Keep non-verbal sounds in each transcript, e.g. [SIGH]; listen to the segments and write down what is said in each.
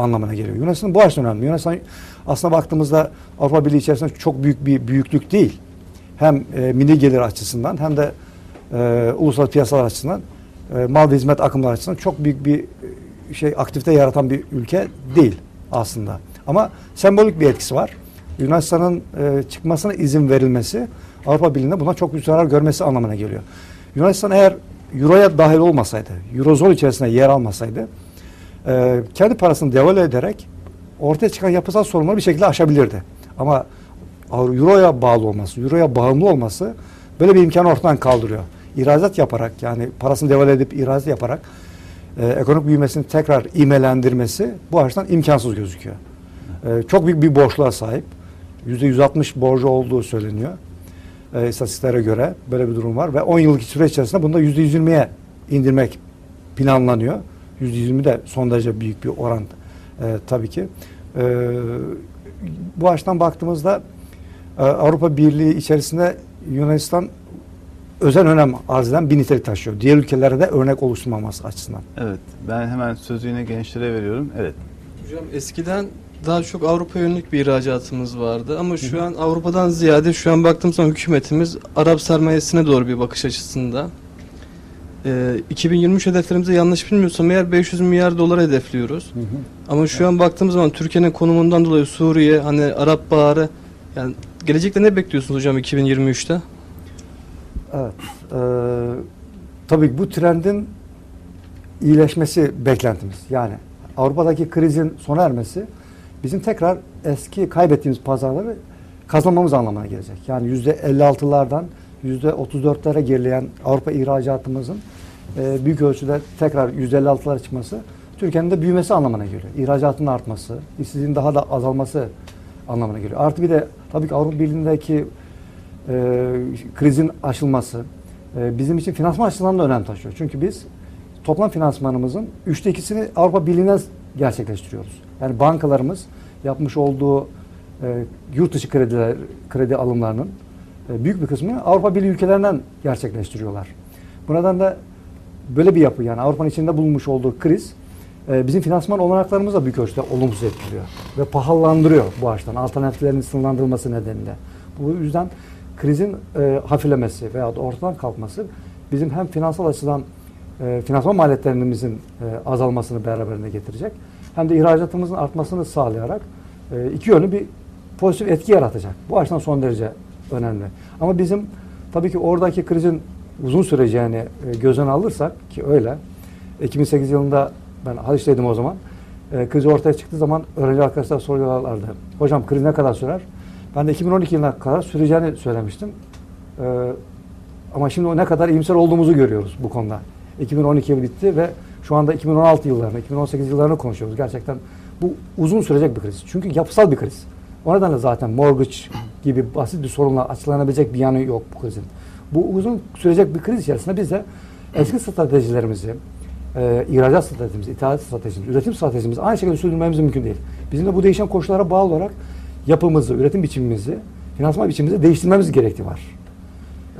anlamına geliyor. Yunanistan bu açıdan önemli. Yunanistan aslında baktığımızda Avrupa Birliği içerisinde çok büyük bir büyüklük değil. Hem e, milli gelir açısından hem de e, ulusal piyasalar açısından e, mal ve hizmet akımları açısından çok büyük bir e, şey aktivite yaratan bir ülke değil aslında. Ama sembolik bir etkisi var. Yunanistan'ın e, çıkmasına izin verilmesi Avrupa Birliği'nde buna çok büyük zarar görmesi anlamına geliyor. Yunanistan eğer Euro'ya dahil olmasaydı, Eurozone içerisinde yer almasaydı e, kendi parasını devalüe ederek ortaya çıkan yapısal sorunları bir şekilde aşabilirdi. Ama Euro'ya bağlı olması, Euro'ya bağımlı olması böyle bir imkanı ortadan kaldırıyor. İhracat yaparak yani parasını devalüe edip ihracat yaparak e, ekonomik büyümesini tekrar imelendirmesi bu açıdan imkansız gözüküyor. E, çok büyük bir borçluğa sahip. %160 borcu olduğu söyleniyor. E, istatistiklere göre böyle bir durum var ve 10 yıllık süre içerisinde bunu da %120'ye indirmek planlanıyor. %120 de son derece büyük bir oran e, tabii ki. E, bu açıdan baktığımızda e, Avrupa Birliği içerisinde Yunanistan özel önem arz eden bir nitelik taşıyor. Diğer ülkelere de örnek oluşturmaması açısından. Evet. Ben hemen sözü yine gençlere veriyorum. Evet. Hocam eskiden daha çok Avrupa yönelik bir ihracatımız vardı ama şu an Avrupa'dan ziyade şu an baktığım zaman hükümetimiz Arap sermayesine doğru bir bakış açısında. Ee, 2023 hedeflerimize yanlış bilmiyorsam eğer 500 milyar dolar hedefliyoruz. Ama şu an baktığımız zaman Türkiye'nin konumundan dolayı Suriye, hani Arap Baharı yani gelecekte ne bekliyorsunuz hocam 2023'te? Evet. Ee, tabii bu trendin iyileşmesi beklentimiz. Yani Avrupa'daki krizin sona ermesi bizim tekrar eski kaybettiğimiz pazarları kazanmamız anlamına gelecek. Yani yüzde 56'lardan yüzde 34'lere gerileyen Avrupa ihracatımızın e, büyük ölçüde tekrar yüzde 56'lara çıkması Türkiye'nin de büyümesi anlamına geliyor. İhracatın artması, işsizliğin daha da azalması anlamına geliyor. Artı bir de tabii ki Avrupa Birliği'ndeki e, krizin aşılması e, bizim için finansman açısından da önem taşıyor. Çünkü biz toplam finansmanımızın üçte ikisini Avrupa Birliği'nden gerçekleştiriyoruz. Yani bankalarımız yapmış olduğu e, yurt dışı krediler, kredi alımlarının büyük bir kısmını Avrupa Birliği ülkelerinden gerçekleştiriyorlar. Bu nedenle böyle bir yapı yani Avrupa'nın içinde bulunmuş olduğu kriz e, bizim finansman olanaklarımızı da büyük ölçüde olumsuz etkiliyor. Ve pahalandırıyor bu açıdan alternatiflerin sınırlandırılması nedeniyle. Bu yüzden krizin e, hafiflemesi veya da ortadan kalkması bizim hem finansal açıdan e, finansman maliyetlerimizin e, azalmasını beraberinde getirecek hem de ihracatımızın artmasını sağlayarak e, iki yönlü bir pozitif etki yaratacak. Bu açıdan son derece önemli. Ama bizim tabii ki oradaki krizin uzun süreceğini e, göz önüne alırsak ki öyle 2008 yılında ben Haliç'teydim o zaman. E, kriz ortaya çıktığı zaman öğrenci arkadaşlar soruyorlardı. Hocam kriz ne kadar sürer? Ben de 2012 yılına kadar süreceğini söylemiştim. E, ama şimdi o ne kadar iyimser olduğumuzu görüyoruz bu konuda. 2012 yıl bitti ve şu anda 2016 yıllarını, 2018 yıllarını konuşuyoruz. Gerçekten bu uzun sürecek bir kriz. Çünkü yapısal bir kriz. O nedenle zaten mortgage gibi basit bir sorunla açıklanabilecek bir yanı yok bu krizin. Bu uzun sürecek bir kriz içerisinde biz de eski stratejilerimizi, e, ihracat stratejimizi, ithalat stratejimizi, üretim stratejimizi aynı şekilde sürdürmemiz mümkün değil. Bizim de bu değişen koşullara bağlı olarak yapımızı, üretim biçimimizi, finansman biçimimizi değiştirmemiz gerektiği var.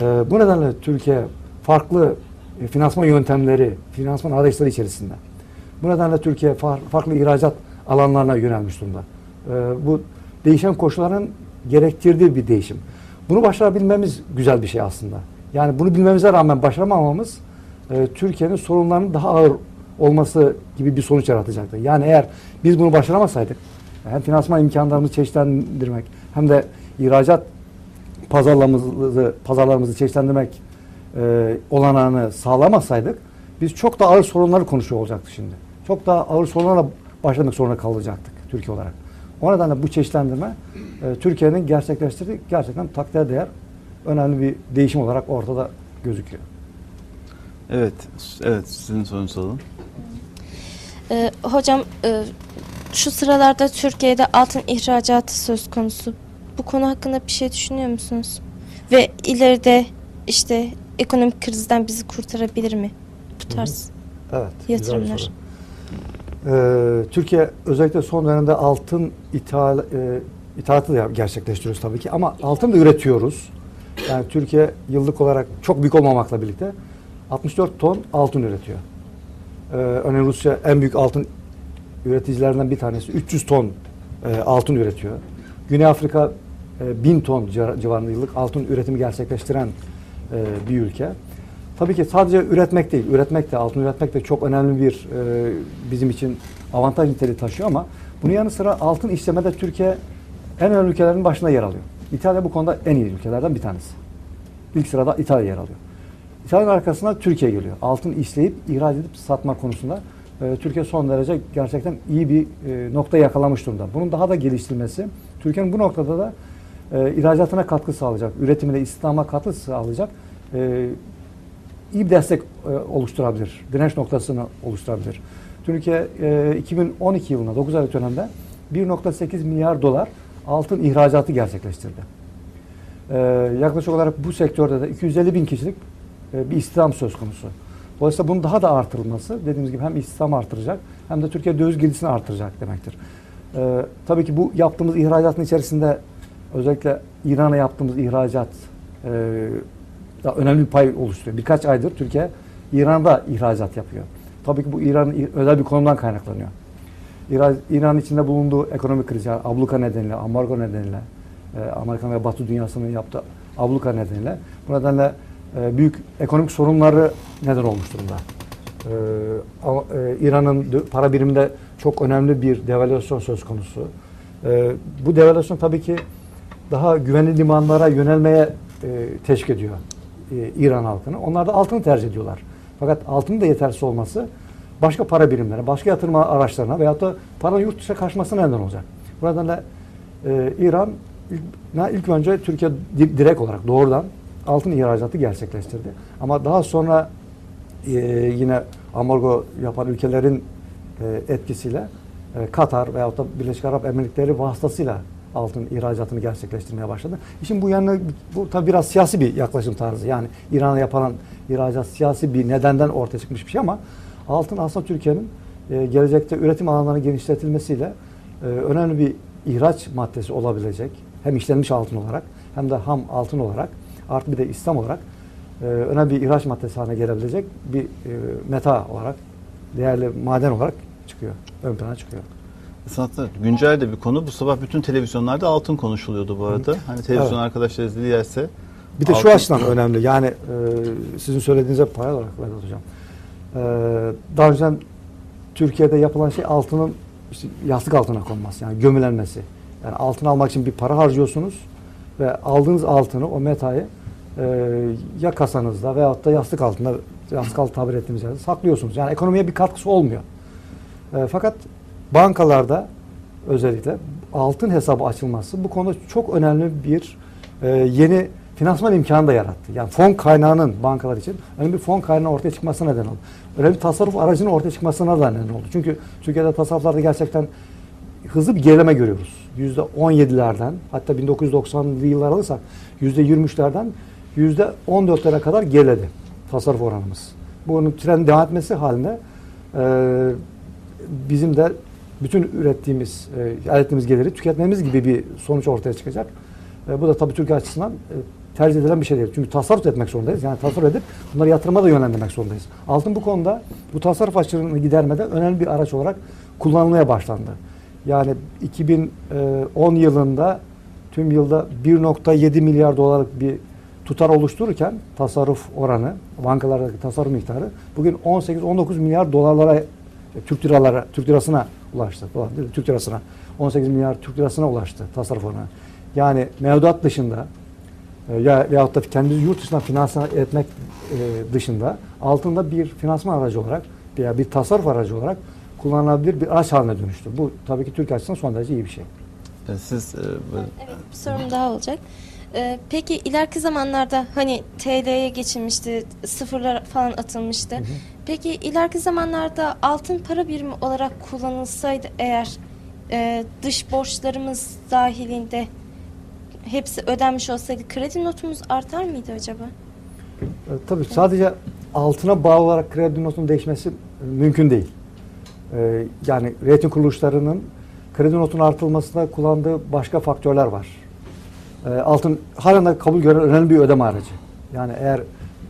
E, bu nedenle Türkiye farklı e, finansman yöntemleri, finansman arayışları içerisinde. Bu nedenle Türkiye far, farklı ihracat alanlarına yönelmiş durumda. E, bu değişen koşulların gerektirdiği bir değişim. Bunu başarabilmemiz güzel bir şey aslında. Yani bunu bilmemize rağmen başaramamamız e, Türkiye'nin sorunlarının daha ağır olması gibi bir sonuç yaratacaktı. Yani eğer biz bunu başaramasaydık hem finansman imkanlarımızı çeşitlendirmek hem de ihracat pazarlarımızı, pazarlarımızı çeşitlendirmek e, olanağını sağlamasaydık biz çok daha ağır sorunları konuşuyor olacaktık şimdi. Çok daha ağır sorunlarla başlamak zorunda kalacaktık Türkiye olarak. O nedenle bu çeşitlendirme e, Türkiye'nin gerçekleştirdiği gerçekten takdire değer önemli bir değişim olarak ortada gözüküyor. Evet. Evet. Sizin sorunuzu alalım. Ee, hocam e, şu sıralarda Türkiye'de altın ihracatı söz konusu. Bu konu hakkında bir şey düşünüyor musunuz? Ve ileride işte ekonomik krizden bizi kurtarabilir mi? Bu tarz. Evet. güzel bir Yatırımlar. Ee, Türkiye özellikle son dönemde altın ithal, e, ithalatı da gerçekleştiriyoruz tabii ki ama altın da üretiyoruz. Yani Türkiye yıllık olarak çok büyük olmamakla birlikte 64 ton altın üretiyor. Ee, örneğin Rusya en büyük altın üreticilerinden bir tanesi 300 ton e, altın üretiyor. Güney Afrika e, 1000 ton civar- civarında yıllık altın üretimi gerçekleştiren e, bir ülke. Tabii ki sadece üretmek değil, üretmek de, altın üretmek de çok önemli bir e, bizim için avantaj niteliği taşıyor ama bunun yanı sıra altın işlemede Türkiye en önemli ülkelerin başında yer alıyor. İtalya bu konuda en iyi ülkelerden bir tanesi. İlk sırada İtalya yer alıyor. İtalya'nın arkasına Türkiye geliyor. Altın işleyip ihraç edip satma konusunda e, Türkiye son derece gerçekten iyi bir e, nokta yakalamış durumda. Bunun daha da geliştirilmesi Türkiye'nin bu noktada da e, ihracatına katkı sağlayacak, üretimine, istihdama katkı sağlayacak e, iyi bir destek e, oluşturabilir. Direnç noktasını oluşturabilir. Türkiye e, 2012 yılında 9 aylık dönemde 1.8 milyar dolar altın ihracatı gerçekleştirdi. Ee, yaklaşık olarak bu sektörde de 250 bin kişilik e, bir istihdam söz konusu. Dolayısıyla bunun daha da artırılması dediğimiz gibi hem istihdam artıracak hem de Türkiye döviz girdisini artıracak demektir. Tabii ki bu yaptığımız ihracatın içerisinde özellikle İran'a yaptığımız ihracat e, da önemli bir pay oluşturuyor. Birkaç aydır Türkiye İran'da ihracat yapıyor. Tabii ki bu İran'ın özel bir konumdan kaynaklanıyor. İran, içinde bulunduğu ekonomik kriz, yani abluka nedeniyle, ambargo nedeniyle, e, Amerikan ve Batı dünyasının yaptığı abluka nedeniyle bu nedenle e, büyük ekonomik sorunları neden olmuş durumda. E, e, İran'ın para biriminde çok önemli bir devalüasyon söz konusu. Bu devalüasyon tabii ki daha güvenli limanlara yönelmeye e, teşvik ediyor e, İran halkını. Onlar da altını tercih ediyorlar. Fakat altının da yetersiz olması başka para birimlerine, başka yatırım araçlarına veyahut da paranın yurt dışına kaçmasına neden olacak. Bu nedenle e, İran ilk, ilk önce Türkiye di- direkt olarak doğrudan altın ihracatı gerçekleştirdi. Ama daha sonra e, yine ambargo yapan ülkelerin e, etkisiyle e, Katar veyahut da Birleşik Arap Emirlikleri vasıtasıyla altın ihracatını gerçekleştirmeye başladı. İşin bu yanı bu tabi biraz siyasi bir yaklaşım tarzı. Yani İran'a yapılan ihracat siyasi bir nedenden ortaya çıkmış bir şey ama altın aslında Türkiye'nin e, gelecekte üretim alanlarının genişletilmesiyle e, önemli bir ihraç maddesi olabilecek. Hem işlenmiş altın olarak hem de ham altın olarak artı bir de İslam olarak e, önemli bir ihraç maddesi haline gelebilecek bir e, meta olarak değerli maden olarak çıkıyor. Ön plana çıkıyor. Aslında güncel de bir konu. Bu sabah bütün televizyonlarda altın konuşuluyordu bu arada. Hani televizyon Evet. arkadaşlar izlerse. Bir de şu altın- açıdan önemli. Yani e, sizin söylediğinize pay olarak Vedat Hocam. E, daha önceden Türkiye'de yapılan şey altının işte yastık altına konması. Yani gömülenmesi. Yani altın almak için bir para harcıyorsunuz ve aldığınız altını, o metayı e, ya kasanızda veyahut da yastık altında, yastık altı tabir ettiğimiz yerde saklıyorsunuz. Yani ekonomiye bir katkısı olmuyor. E, fakat bankalarda özellikle altın hesabı açılması bu konuda çok önemli bir e, yeni finansman imkanı da yarattı. Yani fon kaynağının bankalar için önemli bir fon kaynağı ortaya çıkmasına neden oldu. Önemli bir tasarruf aracının ortaya çıkmasına da neden oldu. Çünkü Türkiye'de tasarruflarda gerçekten hızlı bir gerileme görüyoruz. Yüzde 17'lerden hatta 1990'lı yıllar alırsak yüzde 23'lerden yüzde 14'lere kadar geriledi tasarruf oranımız. Bunun trend devam etmesi halinde e, bizim de bütün ürettiğimiz, e, elde ettiğimiz geliri tüketmemiz gibi bir sonuç ortaya çıkacak. E, bu da tabii Türkiye açısından e, tercih edilen bir şey değil. Çünkü tasarruf etmek zorundayız. Yani tasarruf edip bunları yatırıma da yönlendirmek zorundayız. Altın bu konuda bu tasarruf açığını gidermede önemli bir araç olarak kullanılmaya başlandı. Yani 2010 yılında tüm yılda 1.7 milyar dolarlık bir tutar oluştururken tasarruf oranı, bankalardaki tasarruf miktarı bugün 18-19 milyar dolarlara e, Türk liralara, Türk lirasına ulaştı. Değil, Türk lirasına. 18 milyar Türk lirasına ulaştı tasarruf oranı. Yani mevduat dışında e, ya veyahut da kendimizi yurt dışından finanse etmek e, dışında altında bir finansman aracı olarak veya bir tasarruf aracı olarak kullanılabilir bir araç haline dönüştü. Bu tabii ki Türkiye açısından son derece iyi bir şey. E, Siz e, böyle- Evet bir sorum daha olacak. Ee, peki ileriki zamanlarda hani TL'ye geçilmişti, sıfırlar falan atılmıştı. Peki ileriki zamanlarda altın para birimi olarak kullanılsaydı eğer e, dış borçlarımız dahilinde hepsi ödenmiş olsaydı kredi notumuz artar mıydı acaba? E, tabii sadece altına bağlı olarak kredi notunun değişmesi e, mümkün değil. E, yani reyting kuruluşlarının kredi notunun artılmasında kullandığı başka faktörler var. E, altın halen kabul gören önemli bir ödeme aracı. Yani eğer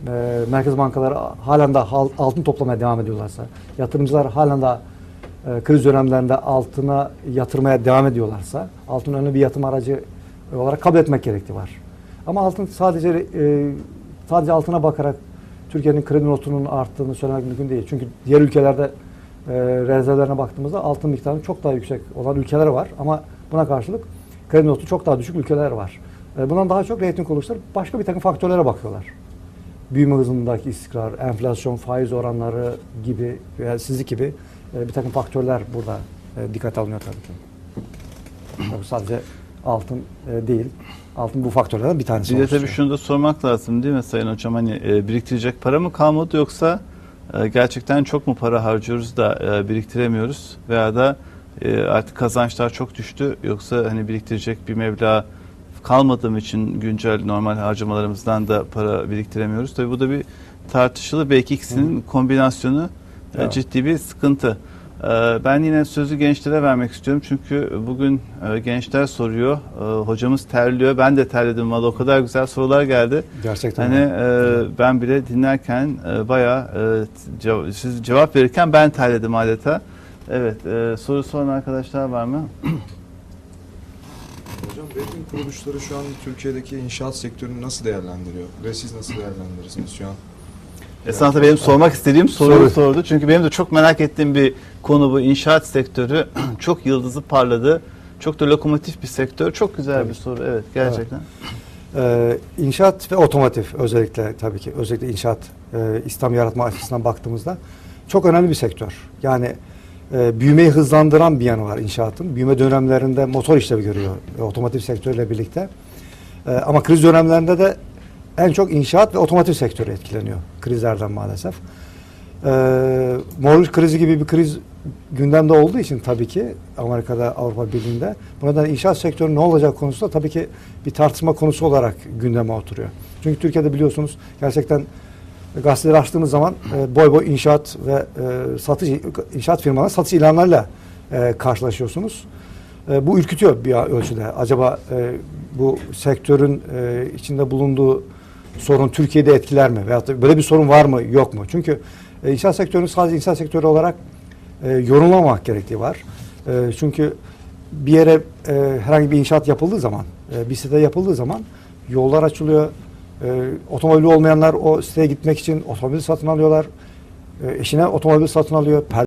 e, merkez bankaları halen de hal- altın toplamaya devam ediyorlarsa, yatırımcılar halen de e, kriz dönemlerinde altına yatırmaya devam ediyorlarsa altın önemli bir yatırım aracı olarak kabul etmek gerektiği var. Ama altın sadece e, sadece altına bakarak Türkiye'nin kredi notunun arttığını söylemek mümkün değil. Çünkü diğer ülkelerde e, rezervlerine baktığımızda altın miktarının çok daha yüksek olan ülkeler var ama buna karşılık kredi notu çok daha düşük ülkeler var. E, bundan daha çok reyting kuruluşları başka bir takım faktörlere bakıyorlar. Büyüme hızındaki istikrar, enflasyon, faiz oranları gibi veya sizlik gibi e, bir takım faktörler burada e, dikkat alınıyor tabii ki. Tabii sadece altın e, değil. Altın bu faktörlerden bir tanesi. Bir de tabii şunu da sormak lazım değil mi Sayın Hocam? Hani e, biriktirecek para mı kalmadı yoksa e, gerçekten çok mu para harcıyoruz da e, biriktiremiyoruz veya da e, artık kazançlar çok düştü yoksa hani biriktirecek bir meblağ kalmadığım için güncel normal harcamalarımızdan da para biriktiremiyoruz. Tabii bu da bir tartışılı. Belki ikisinin kombinasyonu e, Evet. ciddi bir sıkıntı. Ee, Ben yine sözü gençlere vermek istiyorum çünkü bugün e, gençler soruyor. Ee, Hocamız terliyor. Ben de terledim valla o kadar güzel sorular geldi. Gerçekten. Hani e, ben bile dinlerken e, bayağı e, cev- siz cevap verirken ben terledim adeta. Evet e, soru soran arkadaşlar var mı? [CLEARS THROAT] Rating kuruluşları şu an Türkiye'deki inşaat sektörünü nasıl değerlendiriyor? Ve siz nasıl değerlendirirsiniz şu an? Esasında benim sormak istediğim soruyu Soru. sordu. Çünkü benim de çok merak ettiğim bir konu bu. İnşaat sektörü [CLEARS THROAT] çok yıldızı parladı. Çok da lokomotif bir sektör. Çok güzel Tabii. bir soru. Evet gerçekten. Ee, inşaat ve otomotiv özellikle tabii ki özellikle inşaat e, İslam yaratma açısından baktığımızda çok önemli bir sektör. Yani e, büyümeyi hızlandıran bir yanı var inşaatın. Büyüme dönemlerinde motor işlevi görüyor e, otomotiv sektörüyle birlikte. E, ama kriz dönemlerinde de en çok inşaat ve otomotiv sektörü etkileniyor krizlerden maalesef. E, mortgage krizi gibi bir kriz gündemde olduğu için tabii ki Amerika'da Avrupa Birliği'nde bu nedenle inşaat sektörü ne olacak konusunda tabii ki bir tartışma konusu olarak gündeme oturuyor. Çünkü Türkiye'de biliyorsunuz gerçekten gazeteleri açtığınız zaman e, boy boy inşaat ve e, satış inşaat firmaları satış ilanlarıyla e, karşılaşıyorsunuz. E, bu ürkütüyor bir ölçüde. Acaba e, bu sektörün e, içinde bulunduğu sorun Türkiye'de etkiler mi? Veyahut da böyle bir sorun var mı yok mu? Çünkü e, inşaat sektörünü sadece inşaat sektörü olarak e, yorumlamamak gerektiği var. E, çünkü bir yere e, herhangi bir inşaat yapıldığı zaman, e, bir site yapıldığı zaman yollar açılıyor. E, otomobili olmayanlar o siteye gitmek için otomobil satın alıyorlar. E, eşine otomobil satın alıyor.